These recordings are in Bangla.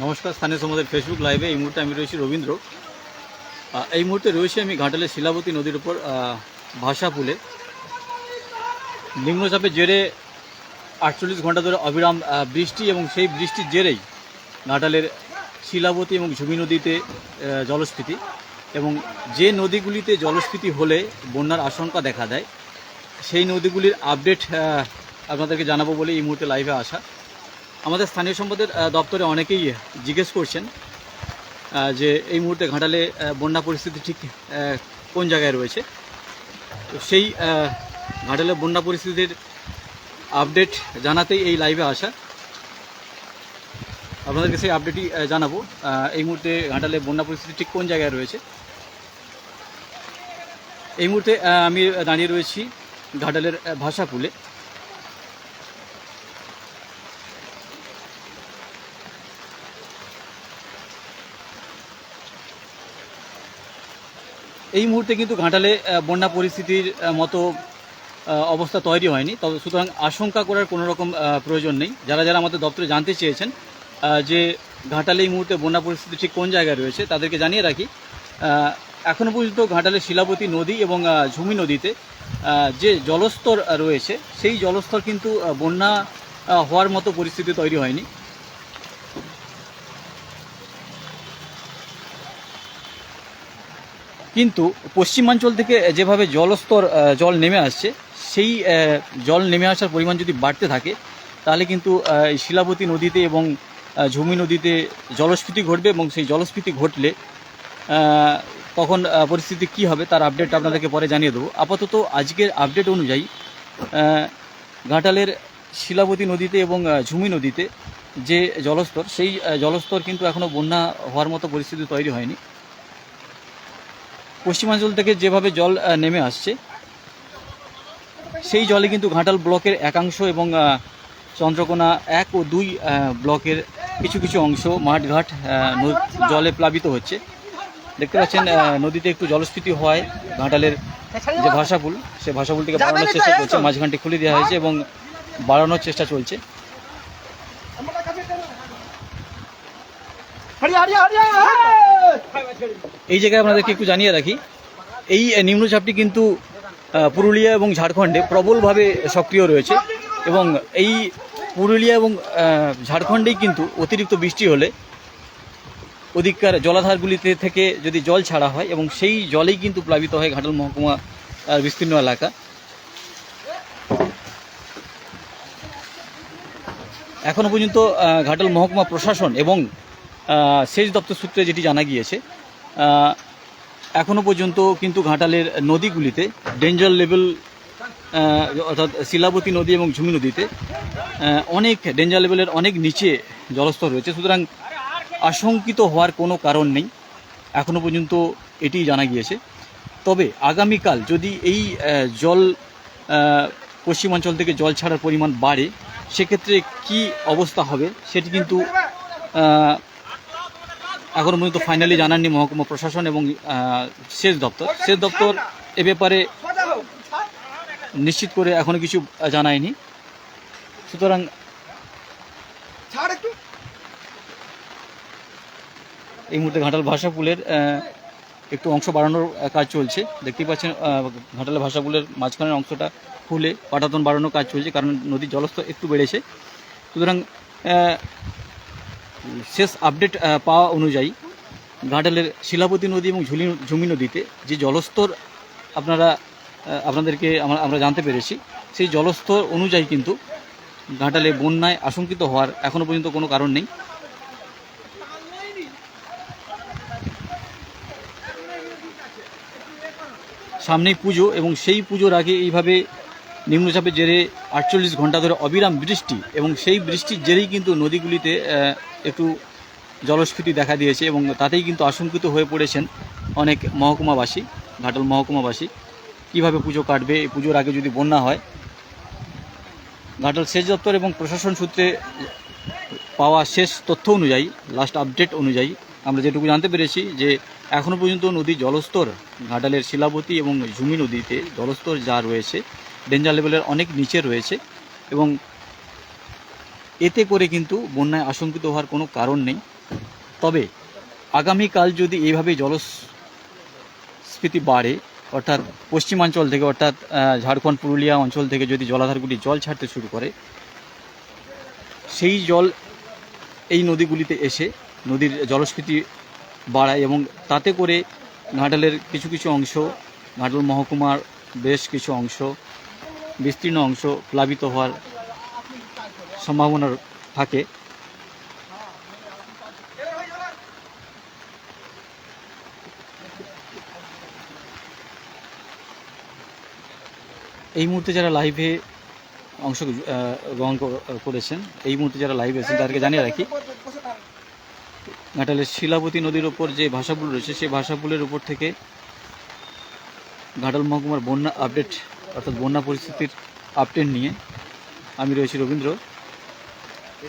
নমস্কার স্থানীয় সমাজের ফেসবুক লাইভে এই মুহূর্তে আমি রয়েছি রবীন্দ্র। এই মুহূর্তে রয়েছি আমি ঘাটালের শিলাবতী নদীর উপর আহ, ভাষা পুলে। নিম্নচাপের জেরে আটচল্লিশ ঘণ্টা ধরে অবিরাম বৃষ্টি এবং সেই বৃষ্টির জেরেই ঘাটালের শিলাবতী এবং ঝুমি নদীতে জলস্ফীতি এবং যে নদীগুলিতে জলস্ফীতি হলে বন্যার আশঙ্কা দেখা দেয় সেই নদীগুলির আপডেট আপনাদেরকে জানাব বলে এই মুহূর্তে লাইভে আসা। আমাদের স্থানীয় সম্পদের দপ্তরে অনেকেই জিজ্ঞেস করছেন যে এই মুহূর্তে ঘাটালে বন্যা পরিস্থিতি ঠিক কোন জায়গায় রয়েছে? তো সেই ঘাটালে বন্যা পরিস্থিতির আপডেট জানাতেই এই লাইভে আসা। আপনাদেরকে সেই আপডেটই জানাব এই মুহূর্তে ঘাটালে বন্যা পরিস্থিতি ঠিক কোন জায়গায় রয়েছে। এই মুহূর্তে আমি দাঁড়িয়ে রয়েছি ঘাটালের ভাষাকুলে এই মুহূর্তে কিন্তু ঘাটালে বন্যা পরিস্থিতির মতো অবস্থা তৈরি হয়নি। তবে সুতরাং আশঙ্কা করার কোনো রকম প্রয়োজন নেই। যারা যারা আমাদের দপ্তরে জানতে চেয়েছেন যে ঘাটালে এই মুহূর্তে বন্যা পরিস্থিতি ঠিক কোন জায়গায় রয়েছে তাদেরকে জানিয়ে রাখি আহ, এখনও পর্যন্ত ঘাটালে শিলাবতী নদী এবং ঝুমি নদীতে যে জলস্তর রয়েছে সেই জলস্তর কিন্তু বন্যা হওয়ার মতো পরিস্থিতি তৈরি হয়নি। কিন্তু পশ্চিমাঞ্চল থেকে যেভাবে জলস্তর জল নেমে আসছে, সেই জল নেমে আসার পরিমাণ যদি বাড়তে থাকে, তাহলে কিন্তু শিলাবতী নদীতে এবং ঝুমি নদীতে জলস্ফীতি ঘটবে এবং সেই জলস্ফীতি ঘটলে তখন পরিস্থিতি কি হবে তার আপডেট আপনাদেরকে পরে জানিয়ে দেবো। আপাতত আজকের আপডেট অনুযায়ী ঘাটালের শিলাবতী নদীতে এবং ঝুমি নদীতে যে জলস্তর, সেই জলস্তর কিন্তু এখনও বন্যা হওয়ার মতো পরিস্থিতি তৈরি হয়নি। পশ্চিমাঞ্চল থেকে যেভাবে জল নেমে আসছে সেই জলে কিন্তু ঘাটাল ব্লকের একাংশ এবং চন্দ্রকোনা এক ও দুই ব্লকের কিছু কিছু অংশ মাঠঘাট জলে প্লাবিত হচ্ছে। দেখতে পাচ্ছেন নদীতে একটু জলস্ফীতি হওয়ায় ঘাটালের যে ভাষাপুল সে ভাষাপুলটিকে বাড়ানোর চেষ্টা চলছে মাঝখানটি খুলে দেওয়া হয়েছে এবং বাড়ানোর চেষ্টা চলছে। হরিয়া হরিয়া হরিয়া এই জায়গায় আপনাদেরকে একটু জানিয়ে রাখি, এই নিম্নচাপটি কিন্তু পুরুলিয়া এবং ঝাড়খণ্ডে প্রবলভাবে সক্রিয় রয়েছে এবং এই পুরুলিয়া এবং ঝাড়খণ্ডেই কিন্তু অতিরিক্ত বৃষ্টি হলে ওদিককার জলাধারগুলিতে থেকে যদি জল ছাড়া হয় এবং সেই জলেই কিন্তু প্লাবিত হয় ঘাটাল মহকুমা বিস্তীর্ণ এলাকা। এখনও পর্যন্ত ঘাটাল মহকুমা প্রশাসন এবং সেচ দপ্তর সূত্রে যেটি জানা গিয়েছে এখনও পর্যন্ত কিন্তু ঘাটালের নদীগুলিতে ডেঞ্জার লেভেল অর্থাৎ শিলাবতী নদী এবং ঝুমি নদীতে অনেক ডেঞ্জার লেভেলের অনেক নিচে জলস্তর রয়েছে। সুতরাং আশঙ্কিত হওয়ার কোনো কারণ নেই। এখনও পর্যন্ত এটি জানা গিয়েছে। তবে আগামীকাল যদি এই জল পশ্চিমাঞ্চল থেকে জল ছাড়ার পরিমাণ বাড়ে, সেক্ষেত্রে কি অবস্থা হবে সেটি কিন্তু আহ, এখনও পর্যন্ত ফাইনালি জানাননি মহকুমা প্রশাসন এবং সেচ দপ্তর। সেচ দপ্তর এ ব্যাপারে নিশ্চিত করে এখনও কিছু জানায়নি। সুতরাং এই মুহূর্তে ঘাটাল ভাষা পুলের একটু অংশ বাড়ানোর কাজ চলছে। দেখতেই পাচ্ছেন ঘাটাল ভাষা পুলের মাঝখানের অংশটা খুলে পাটাতন বাড়ানোর কাজ চলছে কারণ নদীর জলস্তর একটু বেড়েছে। সুতরাং শেষ আপডেট পাওয়া অনুযায়ী ঘাটালের শিলাপতি নদী এবং ঝুলি, ঝুমি নদীতে যে জলস্তর আপনারা আপনাদেরকে আমরা আমরা জানতে পেরেছি, সেই জলস্তর অনুযায়ী কিন্তু ঘাটালে বন্যায় আশঙ্কিত হওয়ার এখনও পর্যন্ত কোনো কারণ নেই। সামনেই পুজো এবং সেই পুজোর আগে এইভাবে নিম্নচাপের জেরে আটচল্লিশ ঘণ্টা ধরে অবিরাম বৃষ্টি এবং সেই বৃষ্টির জেরেই কিন্তু নদীগুলিতে একটু জলস্ফীতি দেখা দিয়েছে এবং তাতেই কিন্তু আশঙ্কিত হয়ে পড়েছেন অনেক মহকুমাবাসী, ঘাটাল মহকুমাবাসী। কীভাবে পুজো কাটবে? এই পুজোর আগে যদি বন্যা হয়, ঘাটাল সেচ দপ্তর এবং প্রশাসন সূত্রে পাওয়া শেষ তথ্য অনুযায়ী লাস্ট আপডেট অনুযায়ী, আমরা যেটুকু জানতে পেরেছি যে এখনও পর্যন্ত নদীর জলস্তর, ঘাটালের শিলাবতী এবং ঝুমি নদীতে জলস্তর যা রয়েছে ডেঞ্জার লেভেলের অনেক নিচে রয়েছে এবং এতে করে কিন্তু বন্যায় আশঙ্কিত হওয়ার কোনো কারণ নেই। তবে আগামীকাল যদি এইভাবে জলস্ফীতি বাড়ে, অর্থাৎ পশ্চিমাঞ্চল থেকে, অর্থাৎ ঝাড়খণ্ড, পুরুলিয়া অঞ্চল থেকে যদি জলাধারগুলি জল ছাড়তে শুরু করে, সেই জল এই নদীগুলিতে এসে নদীর জলস্ফীতি বাড়ায় এবং তাতে করে ঘাটালের কিছু কিছু অংশ ঘাটাল মহকুমার বেশ কিছু অংশ, বিস্তীর্ণ অংশ প্লাবিত হওয়ার সম্ভাবনা থাকে। এই মুহূর্তে যারা লাইভে অংশ গ্রহণ করেছেন, এই মুহূর্তে যারা লাইভে আছেন, তাদেরকে জানিয়ে রাখি ঘাটালের শিলাবতী নদীর ওপর যে ভাষাপুল রয়েছে, সেই ভাষাপুলের উপর থেকে ঘাটাল মহকুমার বন্যা আপডেট অর্থাৎ বন্যা পরিস্থিতির আপডেট নিয়ে আমি রয়েছি রবীন্দ্র। এই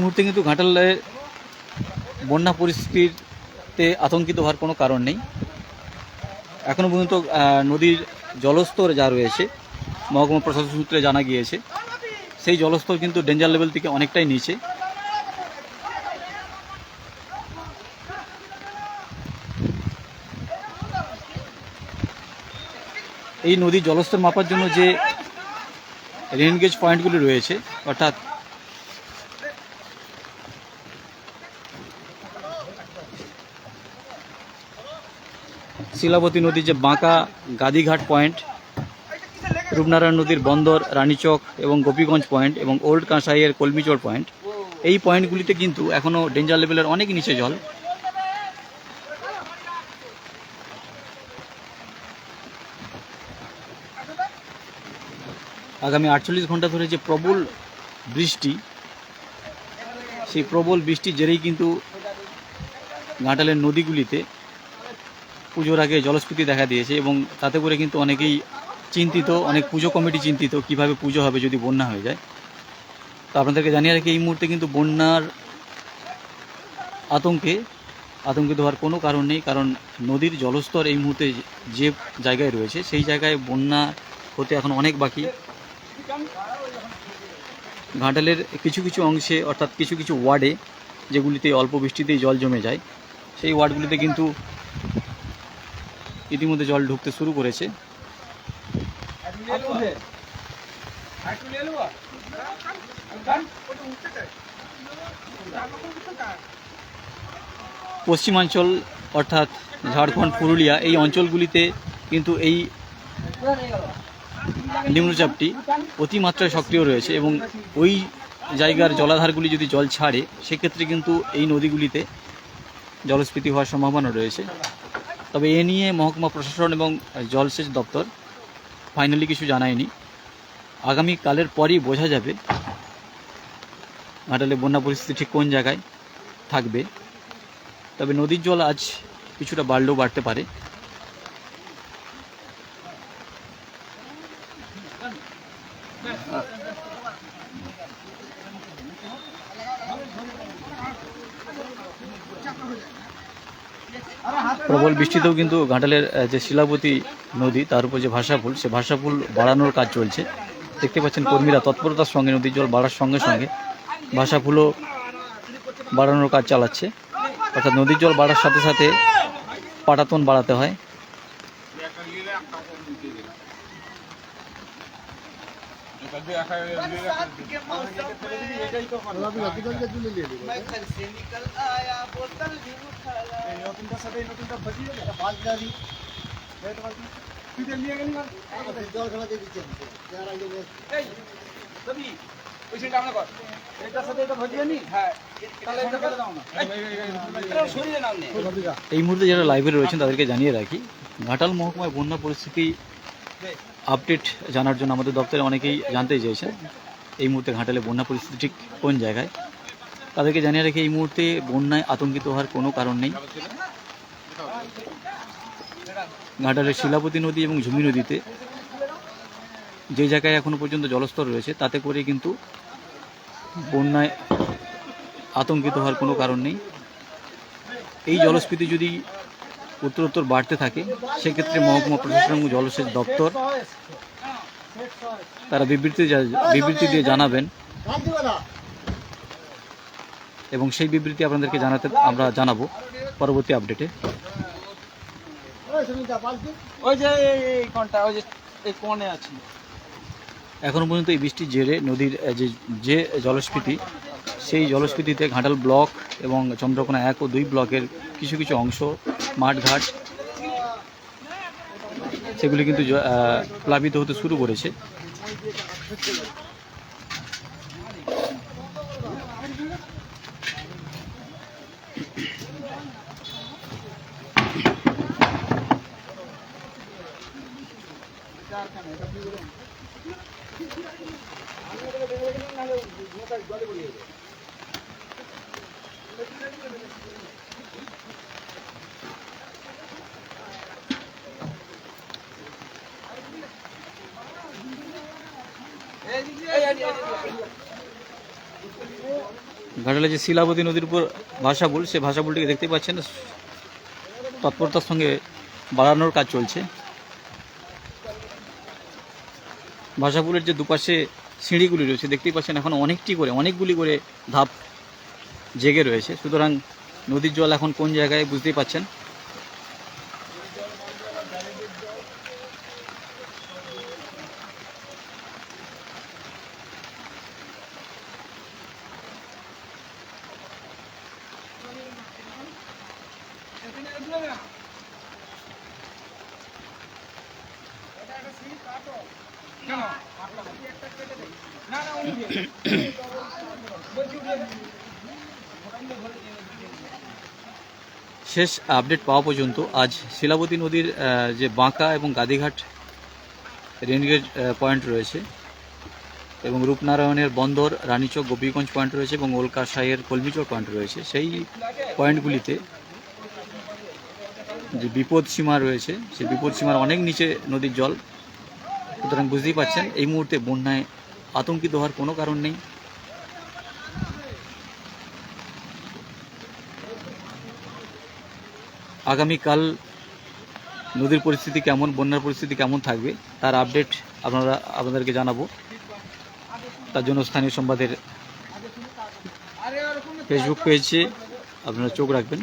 মুহূর্তে কিন্তু ঘাটালের বন্যা পরিস্থিতিতে আতঙ্কিত হওয়ার কোনো কারণ নেই। এখনও পর্যন্ত নদীর জলস্তর যা রয়েছে, মহকুমা প্রশাসন সূত্রে জানা গিয়েছে, সেই জলস্তর কিন্তু ডেঞ্জার লেভেল থেকে অনেকটাই নিচে। এই নদীর জলস্তর মাপার জন্য যে রেনগেজ পয়েন্টগুলি রয়েছে, অর্থাৎ শিলাবতী নদীর যে বাঁকা গাদিঘাট পয়েন্ট রূপনারায়ণ নদীর বন্দর, রানীচক এবং গোপীগঞ্জ পয়েন্ট এবং ওল্ড কাঁসাইয়ের কলমিচড় পয়েন্ট এই পয়েন্টগুলিতে কিন্তু এখনও ডেঞ্জার লেভেলের অনেক নিচে জল আগামী আটচল্লিশ ঘণ্টা ধরে যে প্রবল বৃষ্টি, সেই প্রবল বৃষ্টির জেরেই কিন্তু ঘাটালের নদীগুলিতে পুজোর আগে জলস্ফীতি দেখা দিয়েছে এবং তাতে করে কিন্তু অনেকেই চিন্তিত, অনেক পুজো কমিটি চিন্তিত কীভাবে পুজো হবে যদি বন্যা হয়ে যায়। তো আপনাদেরকে জানিয়ে রাখি, এই মুহূর্তে কিন্তু বন্যার আতঙ্কে, আতঙ্কিত হওয়ার কোনো কারণ নেই, কারণ নদীর জলস্তর এই মুহূর্তে যে জায়গায় রয়েছে, সেই জায়গায় বন্যা হতে এখন অনেক বাকি। ঘাটালের কিছু কিছু অংশে, অর্থাৎ কিছু কিছু ওয়ার্ডে, যেগুলিতে অল্প বৃষ্টিতেই জল জমে যায়, সেই ওয়ার্ডগুলিতে কিন্তু ইতিমধ্যে জল ঢুকতে শুরু করেছে। পশ্চিমাঞ্চল, অর্থাৎ ঝাড়খণ্ড, পুরুলিয়া, এই অঞ্চলগুলিতে কিন্তু এই নিম্নচাপটি অতিমাত্রায় সক্রিয় রয়েছে এবং ওই জায়গার জলাধারগুলি যদি জল ছাড়ে, সেক্ষেত্রে কিন্তু এই নদীগুলিতে জলস্ফীতি হওয়ার সম্ভাবনা রয়েছে। তবে এ নিয়ে মহকুমা প্রশাসন এবং জলসেচ দপ্তর ফাইনালি কিছু জানায়নি। আগামী কালের পরই বোঝা যাবে ঘাটালে বন্যা পরিস্থিতি ঠিক কোন জায়গায় থাকবে। তবে নদীর জল আজ কিছুটা বাড়লেও বাড়তে পারে প্রবল বৃষ্টিতেও কিন্তু ঘাটালের যে শিলাবতী নদী, তার উপর যে ভাষাফুল, সে ভাষাফুল বাড়ানোর কাজ চলছে। দেখতে পাচ্ছেন কর্মীরা তৎপরতার সঙ্গে নদীর জল বাড়ার সঙ্গে সঙ্গে ভাষাফুলও বাড়ানোর কাজ চালাচ্ছে। অর্থাৎ নদীর জল বাড়ার সাথে সাথে পাটাতন বাড়াতে হয়। এই মুহূর্তে যারা লাইভে রয়েছেন তাদেরকে জানিয়ে রাখি। ঘাটাল মহকুমায় বন্যা পরিস্থিতি আপডেট জানার জন্য আমাদের দপ্তরে অনেকেই জানতে চেয়েছেন এই মুহূর্তে ঘাটালে বন্যা পরিস্থিতি ঠিক কোন জায়গায়। তাদেরকে জানিয়ে রাখি, এই মুহূর্তে বন্যায় আতঙ্কিত হওয়ার কোনো কারণ নেই। ঘাটালের শিলাপতি নদী এবং ঝুমি নদীতে যে জায়গায় এখনও পর্যন্ত জলস্তর রয়েছে, তাতে করে কিন্তু বন্যায় আতঙ্কিত হওয়ার কোনো কারণ নেই। এই জলস্ফীতি যদি উত্তরোত্তর বাড়তে থাকে সেক্ষেত্রে মহকুমা প্রশাসন এবং জলসেচ দপ্তর তারা বিবৃতি বিবৃতি দিয়ে জানাবেন। এবং সেই বিবৃতি আপনাদেরকে জানাতে আমরা জানাব পরবর্তী আপডেটে। এখনও পর্যন্ত এই বৃষ্টির জেরে নদীর যে যে জলস্ফীতি সেই জলস্ফীতিতে ঘাটাল ব্লক এবং চন্দ্রকোনা এক ও দুই ব্লকের কিছু কিছু অংশ মাঠঘাট সেগুলি কিন্তু প্লাবিত হতে শুরু করেছে। ঘাটালে যে শিলাবতী নদীর উপর ভাষাবুল, সে ভাষাবুলটিকে দেখতে পাচ্ছেন। তৎপরতার সঙ্গে বাড়ানোর কাজ চলছে। ভাষাপুলের যে দুপাশে সিঁড়িগুলি রয়েছে, দেখতেই পাচ্ছেন এখন অনেকটি করে, অনেকগুলি করে ধাপ জেগে রয়েছে। সুতরাং নদীর জল এখন কোন জায়গায় বুঝতেই পাচ্ছেন কেন না না উনি বলছি উঠে শেষ আপডেট পাওয়া পর্যন্ত আজ শিলাবতী নদীর যে বাঁকা এবং গাদিঘাট রেনগেজ পয়েন্ট রয়েছে এবং রূপনারায়ণের বন্দর, রানীচক, গোপীগঞ্জ পয়েন্ট রয়েছে এবং ওলকা সাইয়ের কলমিচর পয়েন্ট রয়েছে। সেই পয়েন্টগুলিতে যে বিপদ সীমা রয়েছে, সেই বিপদ সীমার অনেক নিচে নদীর জল সুতরাং বুঝতেই পারছেন, এই মুহূর্তে বন্যায় আতঙ্কিত হওয়ার কোনো কারণ নেই। আগামীকাল নদীর পরিস্থিতি কেমন, বন্যার পরিস্থিতি কেমন থাকবে, তার আপডেট আপনারা, আপনাদেরকে জানাব। তার জন্য স্থানীয় সংবাদের ফেসবুক পেজে আপনারা চোখ রাখবেন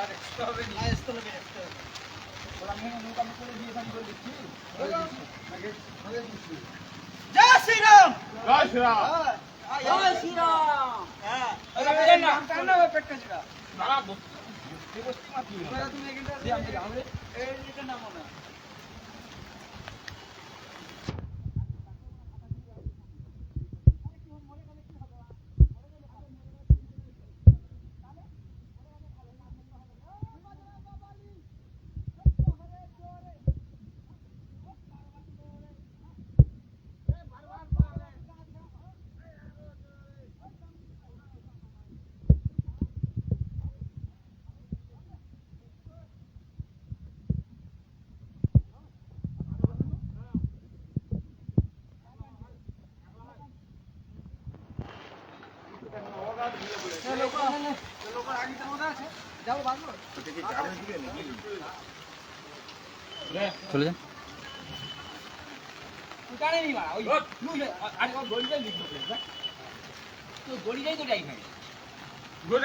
আর এক্সট্রা হবে না এক্সট্রা হবে এক্সট্রা ওরা মেনে নৌকা করে দিয়ে দাম করে দিচ্ছি জয় শ্রীরাম জয় শ্রীরাম জয় শ্রীরাম হ্যাঁ আরে না কান্না হবে পেটটা ছিড়া দাঁড়া এই বস্তি মাটি তোরা তুমি এখানটা এই নামো না যাব বাঁধবো চলে যান তুই জানি নি মারা ওই তুই আরে ওই গড়িটাই লিখতে হবে তো গড়িটাই তো যাই নাই গোটা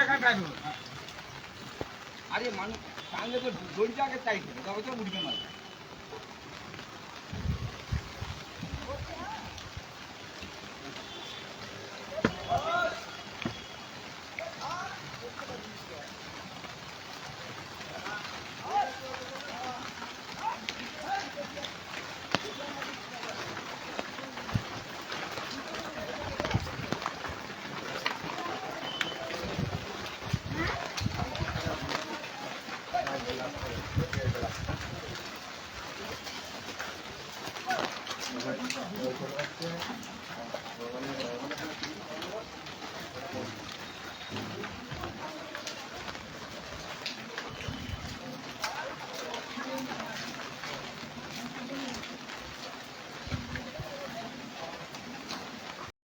খান যান আরে মানুষ টানলে তো আগে চাইছে তবে তো উঠবে মাছ